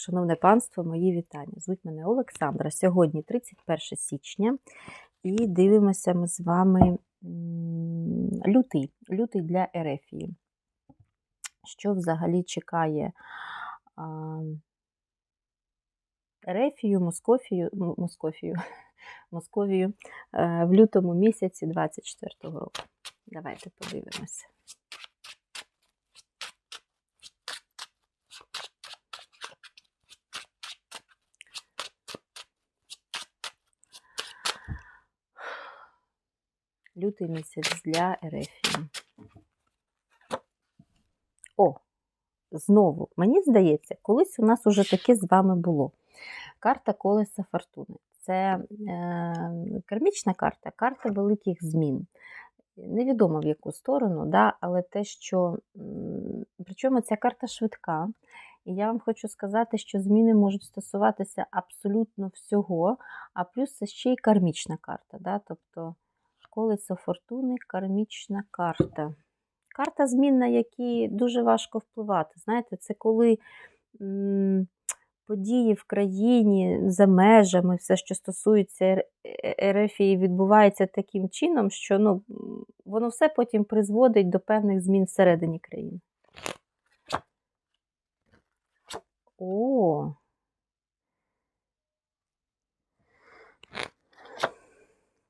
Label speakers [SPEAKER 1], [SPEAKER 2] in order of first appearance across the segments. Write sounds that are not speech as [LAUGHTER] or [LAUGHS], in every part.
[SPEAKER 1] Шановне панство, мої вітання. Звуть мене Олександра. Сьогодні 31 січня, і дивимося ми з вами лютий, лютий для Ерефії. Що взагалі чекає Ерефію, Москофію, Москофію, [LAUGHS] Московію е, в лютому місяці 24-го року. Давайте подивимося. Лютий місяць для Ерефії. О, знову, мені здається, колись у нас уже таке з вами було. Карта колеса фортуни. Це е, кармічна карта, карта великих змін. Невідомо в яку сторону, да, але те, що. Причому ця карта швидка. І я вам хочу сказати, що зміни можуть стосуватися абсолютно всього, а плюс це ще й кармічна карта. Да? Тобто колесо фортуни, кармічна карта. Карта змін, на які дуже важко впливати. Знаєте, це коли події в країні за межами, все, що стосується Ер- Ерефії, відбувається таким чином, що ну, воно все потім призводить до певних змін всередині країни. О.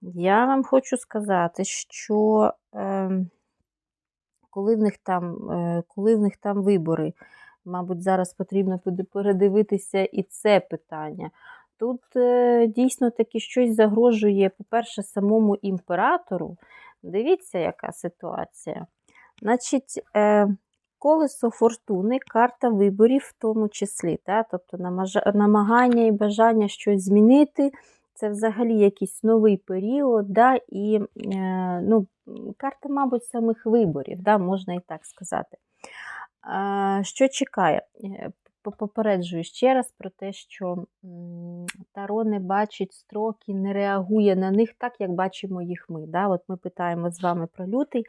[SPEAKER 1] Я вам хочу сказати, що е, коли, в них там, е, коли в них там вибори, мабуть, зараз потрібно передивитися і це питання. Тут е, дійсно таки щось загрожує, по-перше, самому імператору. Дивіться, яка ситуація. Значить, е, колесо фортуни, карта виборів в тому числі. Та? Тобто намагання і бажання щось змінити. Це взагалі якийсь новий період, да, і е, ну, карта, мабуть, самих виборів, да, можна і так сказати. Що чекає? Е, Попереджую ще раз про те, що Таро не бачить строки, не реагує на них так, як бачимо їх ми. Да? От ми питаємо з вами про лютий,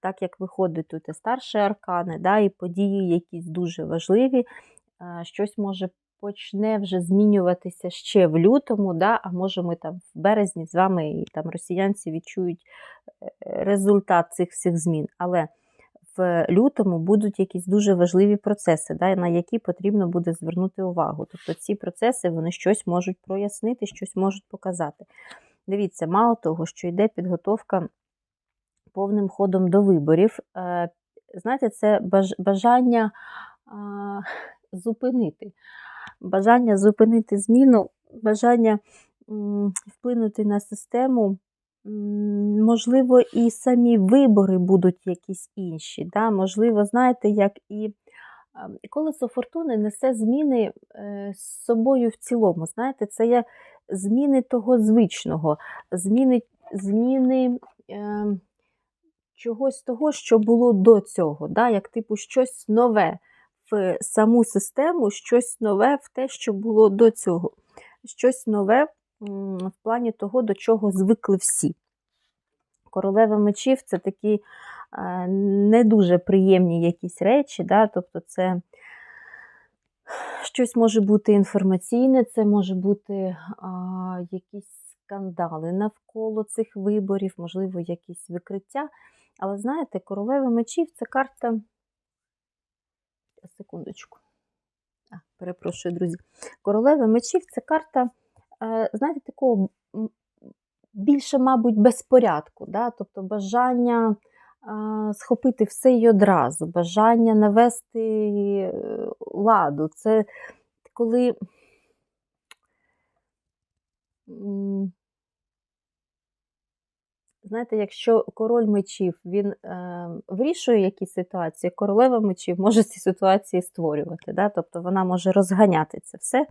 [SPEAKER 1] так як виходить тут і старші аркани, да, і події якісь дуже важливі, щось може почне вже змінюватися ще в лютому, да, а може ми там в березні з вами і там росіянці відчують е, результат цих всіх змін. Але в лютому будуть якісь дуже важливі процеси, да, на які потрібно буде звернути увагу. Тобто ці процеси вони щось можуть прояснити, щось можуть показати. Дивіться, мало того, що йде підготовка повним ходом до виборів. е, Знаєте, це бажання зупинити. Бажання зупинити зміну, бажання вплинути на систему. Можливо, і самі вибори будуть якісь інші. Да? Можливо, знаєте, як і колесо фортуни несе зміни е, з собою в цілому. Знаєте, це є зміни того звичного, зміни, зміни е, чогось того, що було до цього. Да? Як типу щось нове саму систему, щось нове в те, що було до цього. Щось нове в плані того, до чого звикли всі. Королева мечів це такі е, не дуже приємні якісь речі, да? тобто це щось може бути інформаційне, це може бути а, якісь скандали навколо цих виборів, можливо, якісь викриття. Але знаєте, королева мечів це карта. Секундочку. А, перепрошую, друзі. Королева мечів це карта, е, знаєте, такого більше, мабуть, безпорядку. Да? Тобто бажання схопити все й одразу, бажання навести е, ладу. Це коли. Знаєте, якщо король мечів він е, вирішує якісь ситуації, королева мечів може ці ситуації створювати. Да? Тобто вона може розганяти це все,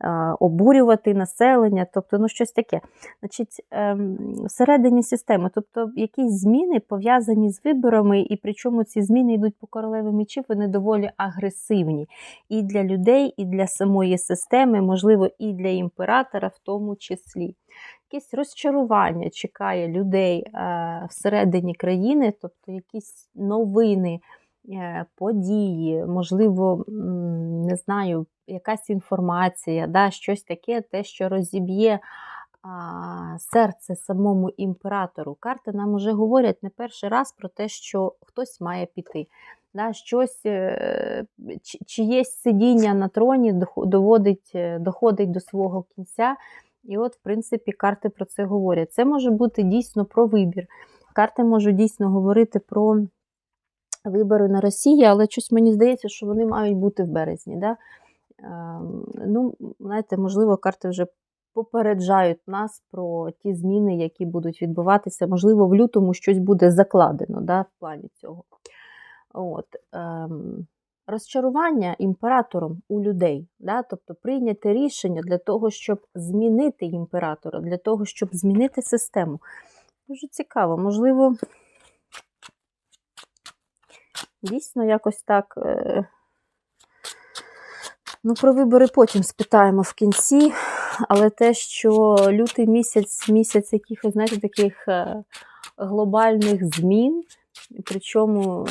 [SPEAKER 1] е, обурювати населення, тобто ну щось таке. Значить, е, всередині системи, тобто якісь зміни пов'язані з виборами, і причому ці зміни йдуть по королеві мечів, вони доволі агресивні і для людей, і для самої системи, можливо, і для імператора в тому числі якесь розчарування чекає людей е, всередині країни, тобто якісь новини, е, події, можливо, не знаю, якась інформація, да, щось таке, те, що розіб'є серце самому імператору. Карти нам вже говорять не перший раз про те, що хтось має піти. Да, щось, е, чиєсь сидіння на троні доводить, доходить до свого кінця. І от, в принципі, карти про це говорять. Це може бути дійсно про вибір. Карти можуть дійсно говорити про вибори на Росії, але щось мені здається, що вони мають бути в березні. Да? Ем, Ну, знаєте, можливо, карти вже попереджають нас про ті зміни, які будуть відбуватися. Можливо, в лютому щось буде закладено да, в плані цього. От, ем, розчарування імператором у людей, да, тобто прийняти рішення для того, щоб змінити імператора, для того, щоб змінити систему. Дуже цікаво, можливо, дійсно якось так. Е, Ну, про вибори потім спитаємо в кінці, але те, що лютий місяць, місяць якихось, знаєте, таких е, глобальних змін, причому,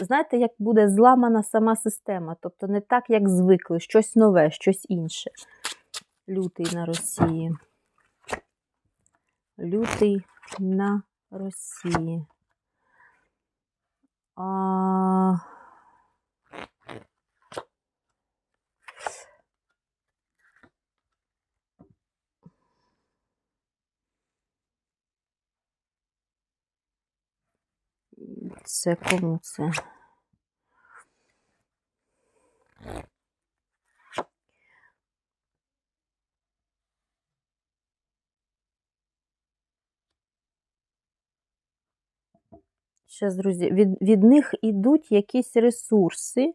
[SPEAKER 1] знаєте, як буде зламана сама система, тобто не так, як звикли, щось нове, щось інше. Лютий на Росії. Лютий на Росії. А... Це кому це? Зараз, друзі, від, від них ідуть якісь ресурси.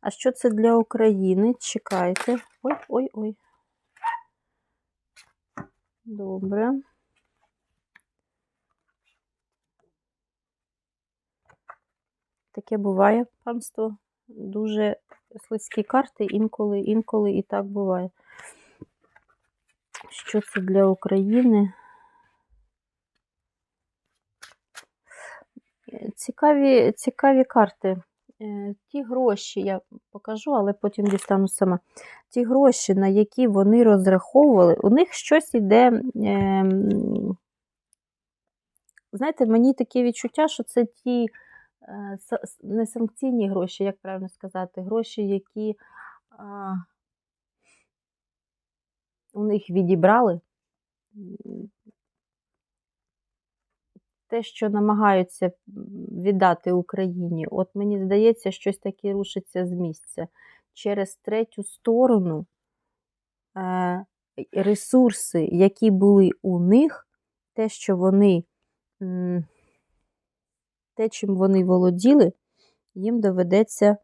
[SPEAKER 1] А що це для України? Чекайте. Ой, ой, ой. Добре. Таке буває, панство. Дуже слизькі карти, інколи, інколи і так буває. Що це для України? Е, Цікаві, цікаві карти. Е, Ті гроші я покажу, але потім дістану сама. Ті гроші, на які вони розраховували, у них щось іде. ем, Знаєте, мені таке відчуття, що це ті е, са- с- не санкційні гроші, як правильно сказати, гроші, які у них відібрали. Те, що намагаються віддати Україні, от мені здається, щось таке рушиться з місця. Через третю сторону е, ресурси, які були у них, те, що вони, те, чим вони володіли, їм доведеться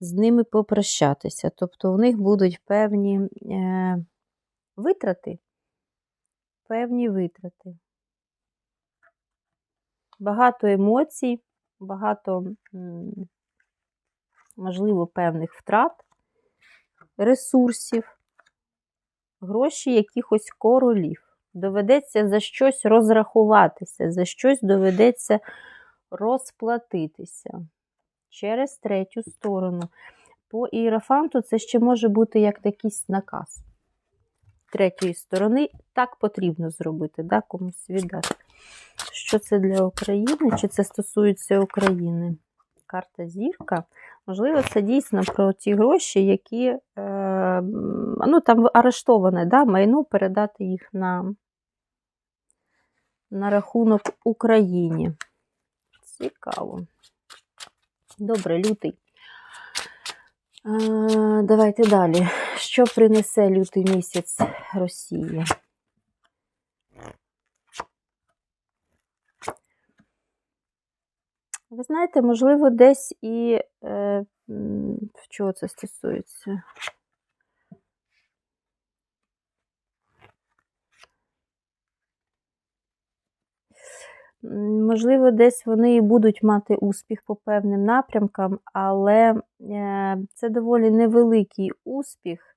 [SPEAKER 1] з ними попрощатися. Тобто у них будуть певні е, витрати, певні витрати. Багато емоцій, багато, можливо, певних втрат, ресурсів, гроші якихось королів. Доведеться за щось розрахуватися, за щось доведеться розплатитися через третю сторону. По іерофанту це ще може бути як якийсь наказ третьої сторони. Так потрібно зробити, да, комусь віддати. Що це для України? Чи це стосується України? Карта зірка. Можливо, це дійсно про ті гроші, які е, ну, там арештоване да, майно передати їх на, на рахунок Україні. Цікаво. Добре, лютий. Е, давайте далі. Що принесе лютий місяць Росії? Ви знаєте, можливо, десь і е, чого це стосується? Можливо, десь вони і будуть мати успіх по певним напрямкам, але е, це доволі невеликий успіх.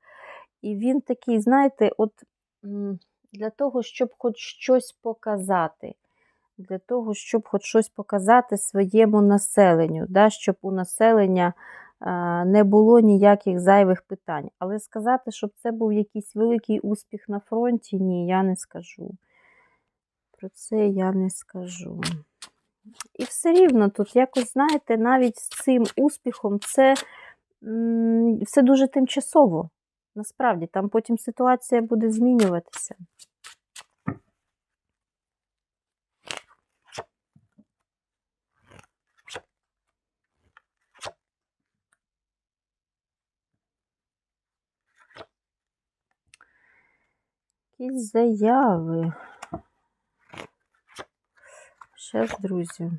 [SPEAKER 1] І він такий, знаєте, от для того, щоб хоч щось показати, для того, щоб хоч щось показати своєму населенню, да, щоб у населення е, не було ніяких зайвих питань. Але сказати, щоб це був якийсь великий успіх на фронті, ні, я не скажу. Про це я не скажу. І все рівно тут, якось, знаєте, навіть з цим успіхом це все дуже тимчасово. Насправді, там потім ситуація буде змінюватися. Якісь заяви. Щас, друзі.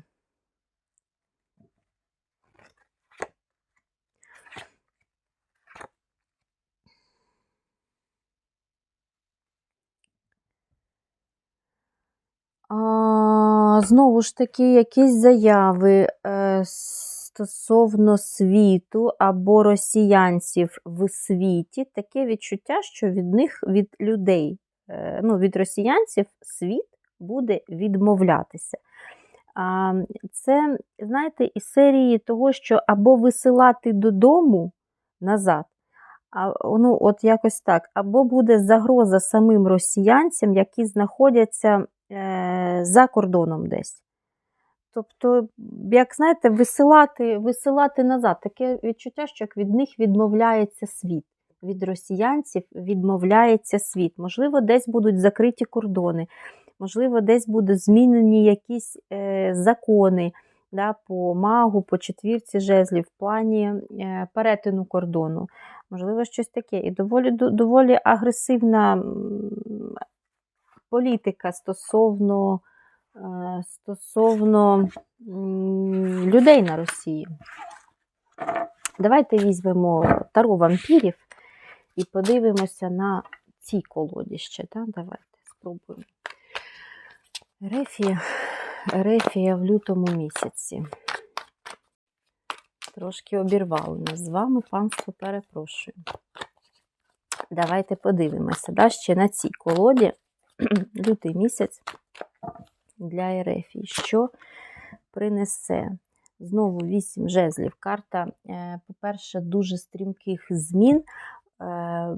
[SPEAKER 1] А, знову ж таки, якісь заяви е, стосовно світу або росіянців в світі, таке відчуття, що від них, від людей, е, ну, від росіянців світ буде відмовлятися. Це, знаєте, із серії того, що або висилати додому назад, а, ну, от якось так, або буде загроза самим росіянцям, які знаходяться е, за кордоном десь. Тобто, як знаєте, висилати, висилати назад. Таке відчуття, що як від них відмовляється світ. Від росіянців відмовляється світ. Можливо, десь будуть закриті кордони, можливо, десь будуть змінені якісь е, закони да, по магу, по четвірці жезлів в плані е, перетину кордону. Можливо, щось таке. І доволі, доволі агресивна політика стосовно, е, стосовно людей на Росії. Давайте візьмемо таро вампірів і подивимося на ці колоді ще. Да? Давайте спробуємо. Рефія, Рефія в лютому місяці. Трошки обірвали нас з вами, панство, перепрошую. Давайте подивимося. Да, ще на цій колоді [CLEARS THROAT] лютий місяць для Ерефії. Що принесе? Знову вісім жезлів. Карта, е, по-перше, дуже стрімких змін. Е,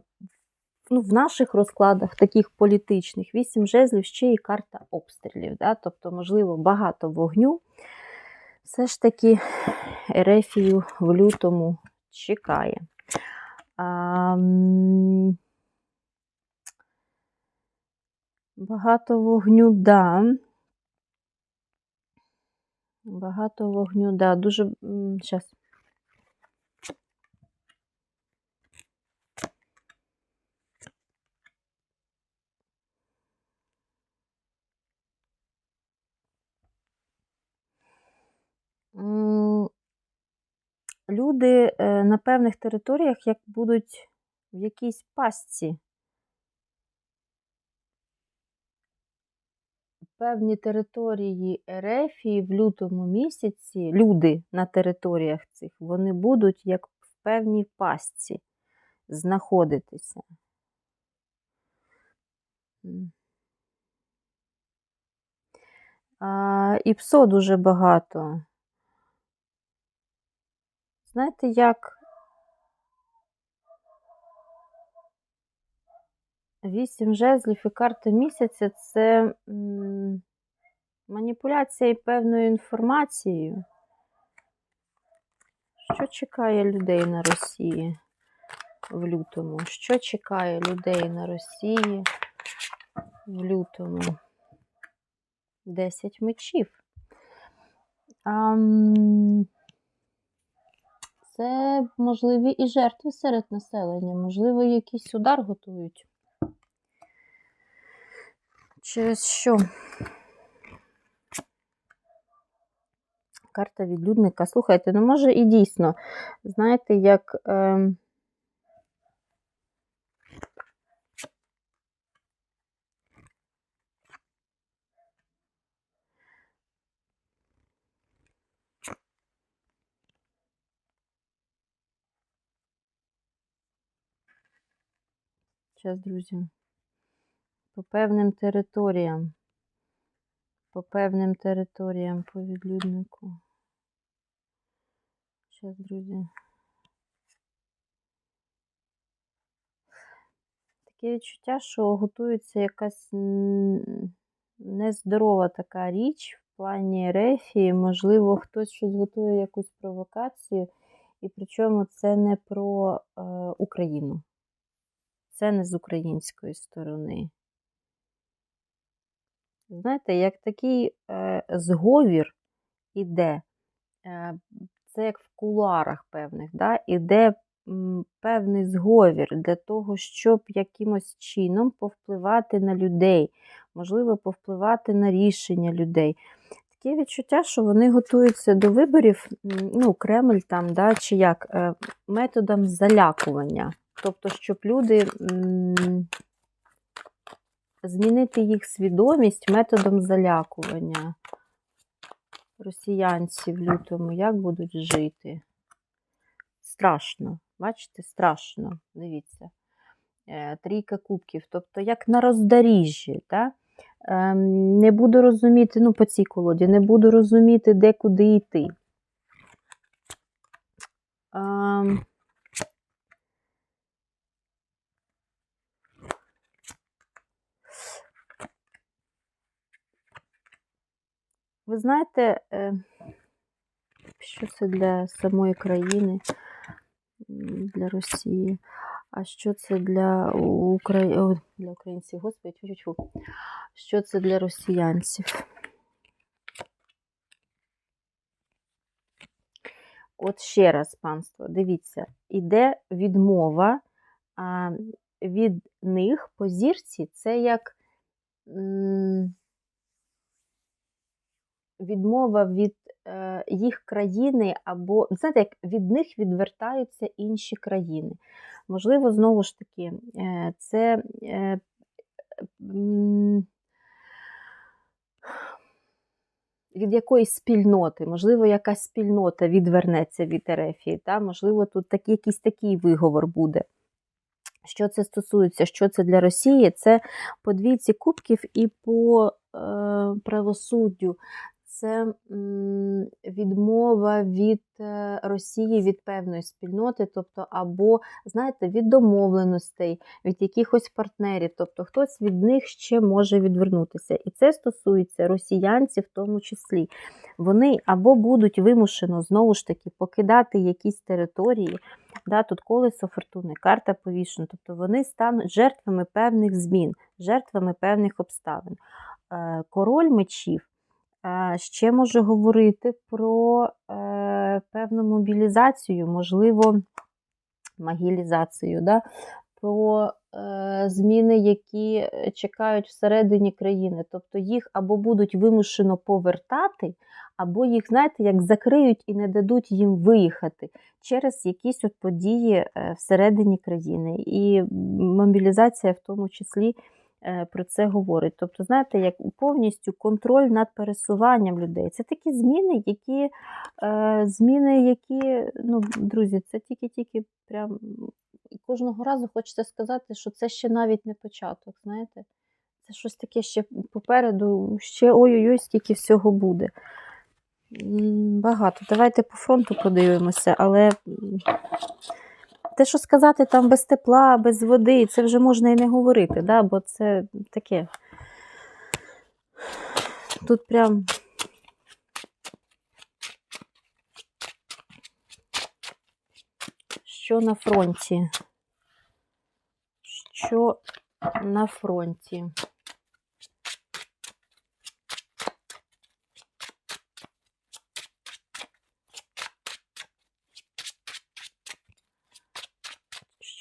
[SPEAKER 1] ну, В наших розкладах, таких політичних, вісім жезлів ще і карта обстрілів. Да? Тобто, можливо, багато вогню. Все ж таки, Ерефію в лютому чекає. А, Багато вогню, да. Багато вогню, да. Дуже. Зараз. Люди е, на певних територіях як будуть в якійсь пастці. Певні території Ерефії в лютому місяці, люди на територіях цих, вони будуть як в певній пастці знаходитися. А, І псо дуже багато. Знаєте, як вісім жезлів і карта місяця це маніпуляція певною інформацією. Що чекає людей на Росії в лютому? Що чекає людей на Росії в лютому? Десять мечів. А, це можливі і жертви серед населення, можливо, якийсь удар готують. Через що? Карта відлюдника. Слухайте, ну може і дійсно, знаєте, як. Е... Зараз, друзі, по певним територіям. по певним територіям по відлюднику. Зараз, друзі. Таке відчуття, що готується якась нездорова така річ в плані рефії. Можливо, хтось щось готує якусь провокацію, і причому це не про е, Україну. Це не з української сторони. Знаєте, як такий е, зговір іде, е, це як в кулуарах певних, да? іде м, певний зговір для того, щоб якимось чином повпливати на людей, можливо, повпливати на рішення людей. Таке відчуття, що вони готуються до виборів, ну, Кремль там, да, чи як, е, методом залякування. Тобто, щоб люди. Змінити їх свідомість методом залякування. Росіянці в лютому як будуть жити? Страшно. Бачите, страшно. Дивіться. Е, Трійка кубків. Тобто, як на роздоріжжі. Да? Ем, Не буду розуміти, ну, по цій колоді, не буду розуміти, де куди йти. Ви знаєте, що це для самої країни, для Росії, а що це для, Украї... Ой, для українців, господи, тьфу-тьфу-тьфу. що це для росіянців. От ще раз, панство, дивіться, іде відмова від них по зірці, це як. Відмова від е, їх країни, або знаєте, як від них відвертаються інші країни. Можливо, знову ж таки, е, це е, від якоїсь спільноти, можливо, якась спільнота відвернеться від Ерефії, та? можливо, тут так, якийсь такий виговор буде. Що це стосується, що це для Росії? Це по двійці кубків і по е, правосуддю це відмова від е, Росії від певної спільноти, тобто, або, знаєте, від домовленостей, від якихось партнерів, тобто хтось від них ще може відвернутися. І це стосується росіянців в тому числі. Вони або будуть вимушено знову ж таки покидати якісь території. Да, Тут колесо фортуни, карта повішена, тобто вони стануть жертвами певних змін, жертвами певних обставин. Е, Король мечів ще може говорити про е, певну мобілізацію, можливо, магілізацію, да? про е, зміни, які чекають всередині країни. Тобто їх або будуть вимушено повертати, або їх, знаєте, як закриють і не дадуть їм виїхати через якісь от події е, всередині країни. І мобілізація в тому числі е, про це говорить. Тобто, знаєте, як повністю контроль над пересуванням людей. Це такі зміни, які е, зміни, які, ну, друзі, це тільки-тільки прям кожного разу хочеться сказати, що це ще навіть не початок, знаєте. Це щось таке ще попереду, ще ой-ой-ой, стільки всього буде. Багато. Давайте по фронту подивимося, але те, що сказати там без тепла, без води, це вже можна і не говорити, да? бо це таке. Тут прям. Що на фронті? Що на фронті?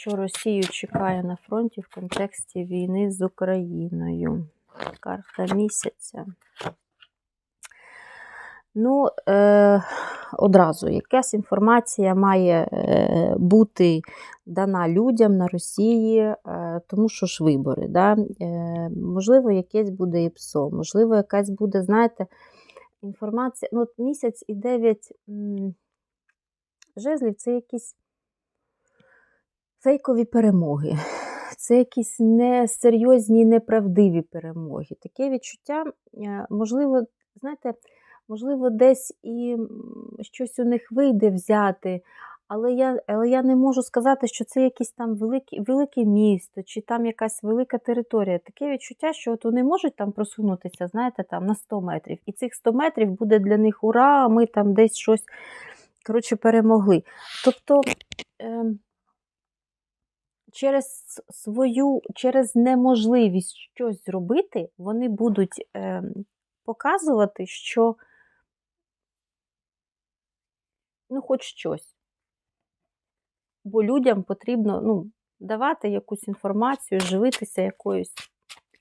[SPEAKER 1] Що Росію чекає на фронті в контексті війни з Україною? Карта місяця. Ну, е, одразу якась інформація має е, бути дана людям на Росії, е, тому що ж вибори. Да? Е, можливо, якесь буде ІПСО, можливо, якась буде, знаєте, інформація. Ну, от місяць і дев'ять жезлів це якісь фейкові перемоги. [SIGHS] це якісь несерйозні, неправдиві перемоги. Таке відчуття, е, можливо, знаєте, можливо, десь і щось у них вийде взяти, але я але я не можу сказати, що це якесь там велике, велике місто, чи там якась велика територія. Таке відчуття, що от вони можуть там просунутися, знаєте, там на 100 метрів. І цих 100 метрів буде для них ура, ми там десь щось коротше, перемогли. Тобто. Е, Через свою, через неможливість щось зробити, вони будуть е, показувати, що ну, хоч щось. Бо людям потрібно ну, давати якусь інформацію, живитися якоюсь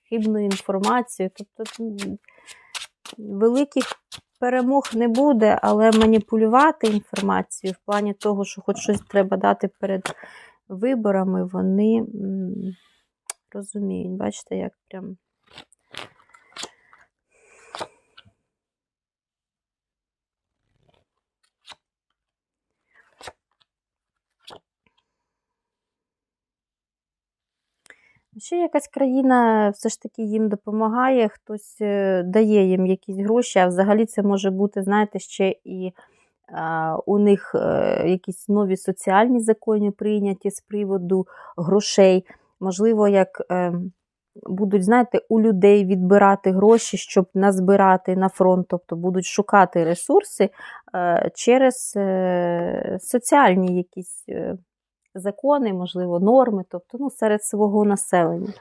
[SPEAKER 1] хибною інформацією. Тобто великих перемог не буде, але маніпулювати інформацією в плані того, що хоч щось треба дати перед виборами, вони розуміють. Бачите, як прям. Ще якась країна все ж таки їм допомагає, хтось е, дає їм якісь гроші, а взагалі це може бути, знаєте, ще і у них е, якісь нові соціальні закони прийняті з приводу грошей. Можливо, як е, будуть, знаєте, у людей відбирати гроші, щоб назбирати на фронт, тобто будуть шукати ресурси е, через соціальні якісь. Закони, можливо, норми, тобто ну, серед свого населення.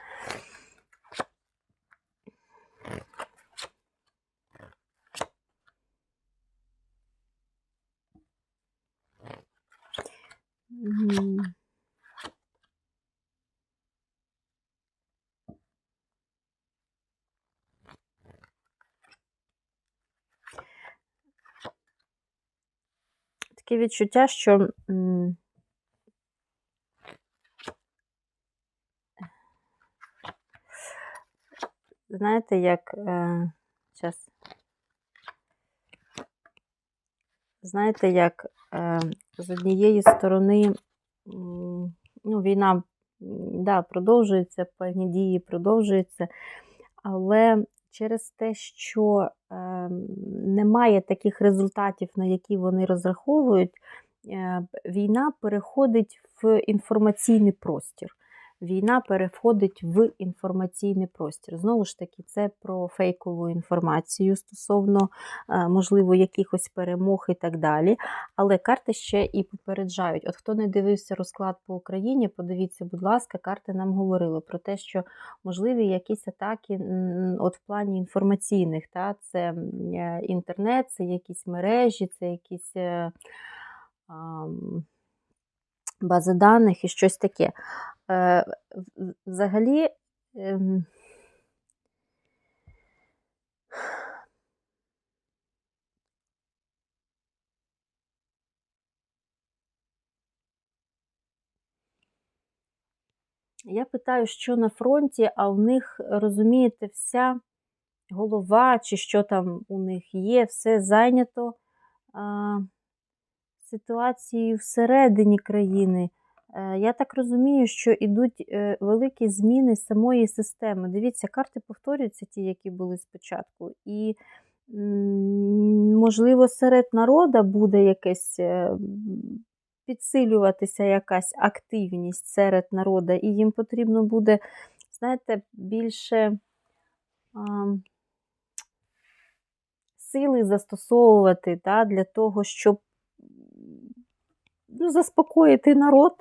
[SPEAKER 1] Таке відчуття, що знаєте, як е, зараз, знаєте, як е, з однієї сторони ну, війна да, продовжується, певні дії продовжуються, але через те, що е, немає таких результатів, на які вони розраховують, е, війна переходить в інформаційний простір війна переходить в інформаційний простір. Знову ж таки, це про фейкову інформацію стосовно, е, можливо, якихось перемог і так далі. Але карти ще і попереджають. От хто не дивився розклад по Україні, подивіться, будь ласка, карти нам говорили про те, що можливі якісь атаки от в плані інформаційних. Та? Це е, інтернет, це якісь мережі, це якісь. Бази даних і щось таке. Е, взагалі, ем, Я питаю, що на фронті, а у них, розумієте, вся голова, чи що там у них є, все зайнято ситуацією всередині країни. Е, я так розумію, що йдуть е, великі зміни самої системи. Дивіться, карти повторюються, ті, які були спочатку. І, можливо, серед народу буде якесь е, підсилюватися якась активність серед народу, і їм потрібно буде, знаєте, більше а, сили застосовувати да, для того, щоб ну, заспокоїти народ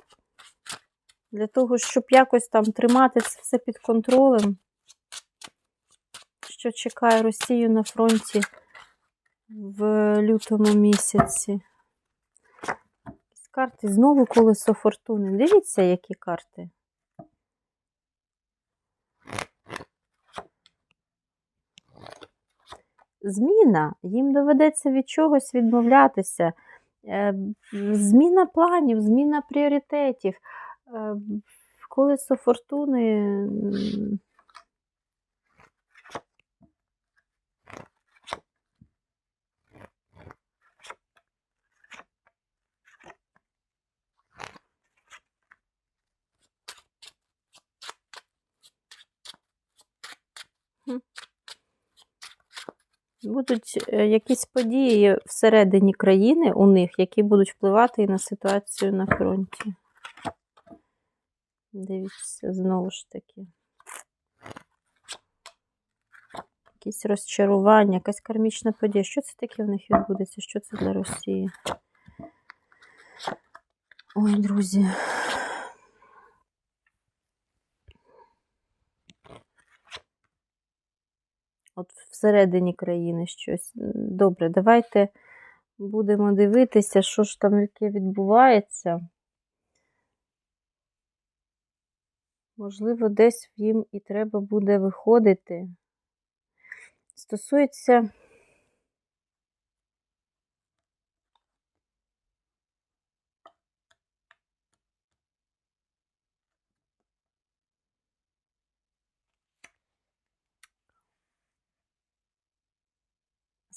[SPEAKER 1] для того, щоб якось там тримати це все під контролем, що чекає Росію на фронті в лютому місяці. Карти знову колесо фортуни. Дивіться, які карти. Зміна, їм доведеться від чогось відмовлятися. Е, зміна планів, зміна пріоритетів. Е, колесо фортуни. Будуть е, якісь події всередині країни у них, які будуть впливати і на ситуацію на фронті. Дивіться, знову ж таки. Якісь розчарування, якась кармічна подія. Що це таке в них відбудеться? Що це для Росії? Ой, друзі. От всередині країни щось. Добре, давайте будемо дивитися, що ж там яке відбувається. Можливо, десь їм і треба буде виходити. Стосується.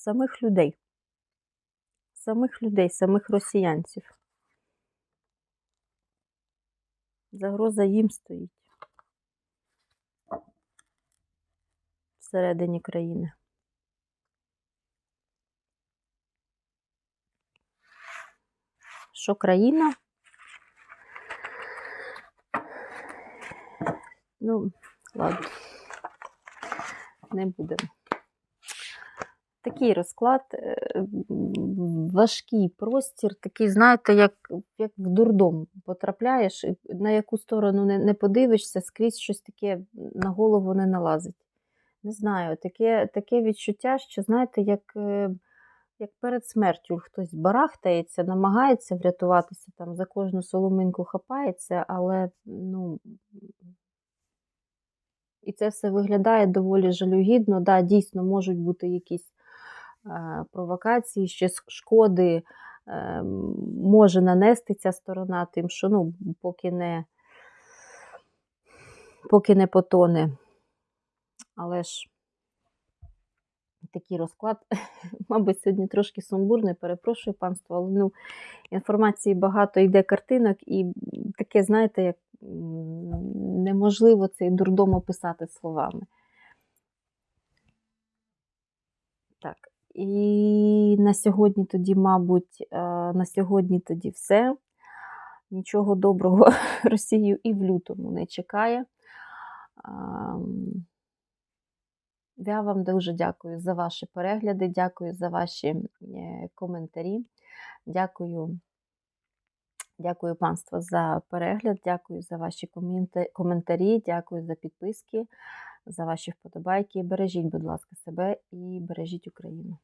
[SPEAKER 1] Самих людей. Самих людей, самих росіянців. Загроза їм стоїть всередині країни. Що країна? Ну, ладно, не будемо. Такий розклад, е, важкий простір, такий, знаєте, як як в дурдом потрапляєш, на яку сторону не, не подивишся, скрізь щось таке на голову не налазить. Не знаю, таке таке відчуття, що, знаєте, як е, як перед смертю хтось барахтається, намагається врятуватися, там за кожну соломинку хапається, але ну, і це все виглядає доволі жалюгідно. Да, Дійсно, можуть бути якісь провокації, ще шкоди е, може нанести ця сторона, тим, що ну, поки не, поки не потоне. Але ж такий розклад, [LAUGHS] мабуть, сьогодні трошки сумбурний, перепрошую панство, але ну, інформації багато йде картинок, і таке, знаєте, як неможливо цей дурдом описати словами. Так, і на сьогодні тоді, мабуть, е, на сьогодні тоді все. Нічого доброго [LAUGHS] Росію і в лютому не чекає. Я вам дуже дякую за ваші перегляди, дякую за ваші е, коментарі. Дякую, дякую панство за перегляд, дякую за ваші коментарі, дякую за підписки, за ваші вподобайки. Бережіть, будь ласка, себе і бережіть Україну.